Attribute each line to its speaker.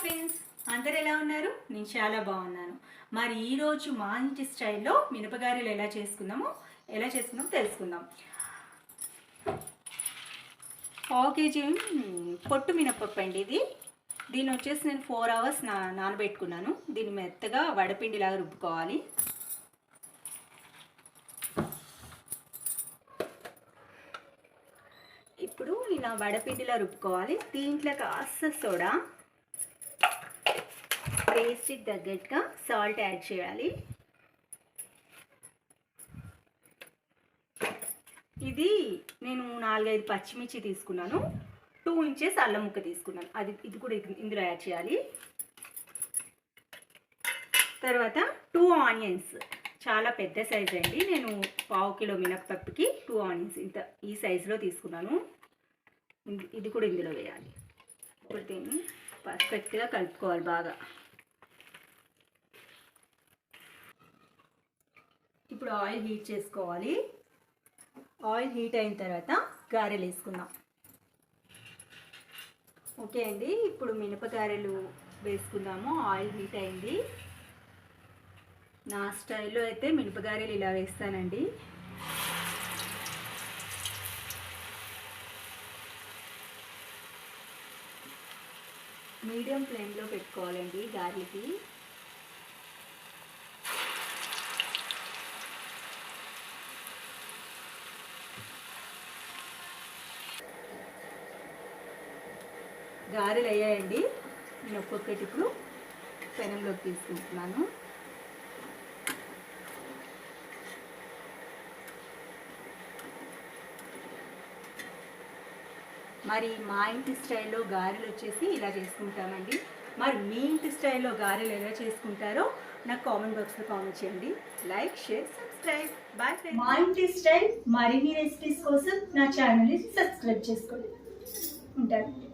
Speaker 1: Friends అందరు ఎలా ఉన్నారు? నేను చాలా బాగున్నాను. మరి ఈరోజు మా ఇంటి స్టైల్లో మినపగారెలు ఎలా చేసుకుందామో ఎలా చేసుకుందామో తెలుసుకుందాం. పావు కేజీ పొట్టు మినపప్పు అండి ఇది. దీన్ని వచ్చేసి నేను ఫోర్ అవర్స్ నా నానబెట్టుకున్నాను. దీన్ని మెత్తగా వడపిండిలాగా రుబ్బుకోవాలి. ఇప్పుడు ఇలా వడపిండిలా రుబ్బుకోవాలి. దీంట్లో కాస్త సోడా టేస్ట్కి తగ్గట్టుగా సాల్ట్ యాడ్ చేయాలి. ఇది నేను నాలుగైదు పచ్చిమిర్చి తీసుకున్నాను. టూ ఇంచెస్ అల్లం ముక్క తీసుకున్నాను. అది ఇది కూడా ఇందులో యాడ్ చేయాలి. తర్వాత టూ ఆనియన్స్. చాలా పెద్ద సైజ్ అండి. నేను పావు కిలో మినప్పప్పుకి టూ ఆనియన్స్. ఇంత ఈ సైజులో తీసుకున్నాను. ఇది- ఇది కూడా ఇందులో వేయాలి. ఇప్పుడు దీన్ని పర్ఫెక్ట్గా కలుపుకోవాలి బాగా. ఇప్పుడు ఆయిల్ హీట్ చేసుకోవాలి. ఆయిల్ హీట్ అయిన తర్వాత గారెలు వేసుకుందాం. ఓకే అండి ఇప్పుడు మినపగారెలు వేసుకుందాము. ఆయిల్ హీట్ అయింది. నా స్టైల్లో అయితే మినపగారెలు ఇలా వేస్తానండి. మీడియం ఫ్లేమ్లో పెట్టుకోవాలండి గారెలకి. గారెలు అయ్యాయండి నేను ఒక్కొక్కటి ఇప్పుడు పెనంలోకి తీసుకుంటున్నాను. మరి మా ఇంటి స్టైల్లో గారెలు వచ్చేసి ఇలా చేసుకుంటామండి. మరి మీ ఇంటి స్టైల్లో గారెలు ఎలా చేసుకుంటారో నాకు కామెంట్ బాక్స్లో కామెంట్ చేయండి. Like share subscribe. బాయ్ మా ఇంటి స్టైల్ మరిన్ని రెసిపీస్ కోసం నా ఛానల్ని సబ్స్క్రైబ్ చేసుకోండి. ఉంటాను.